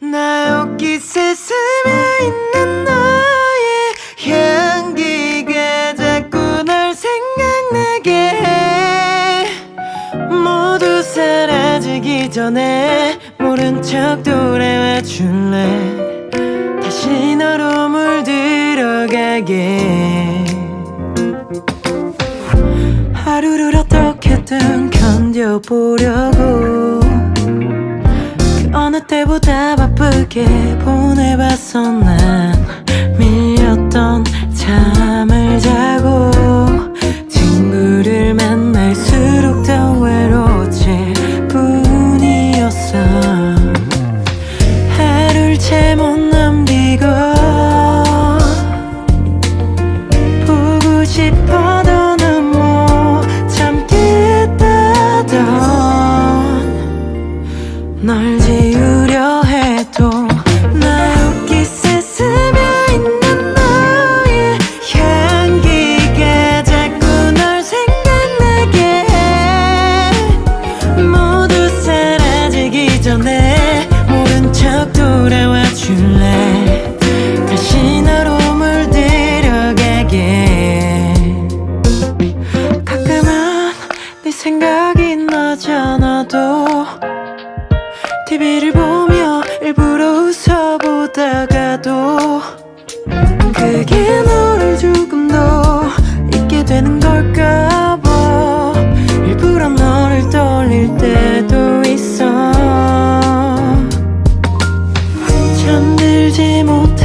나 옷깃에 스며 있는 너의 향기가 자꾸 널 생각나게 해. 모두 사라지기 전에 모른 척 돌아와 줄래? 다시 너로 물들어가게. 하루를 어떻게든 견뎌보려고 그 어느 때보다 바쁘게 보 널 지우려 해도 나 옷깃에 스며 있는 너의 향기가 자꾸 널 생각나게 해. 모두 사라지기 전에 모른 척 돌아와 줄래? 다시 너로 물들어가게. 가끔은 네 생각이 나잖아도 TV를 보며 일부러 웃어보다가도 그게 너를 조금 더 잊게 되는 걸까 봐. 일부러 너를 떠올릴 때도 있어. 잠들지 못하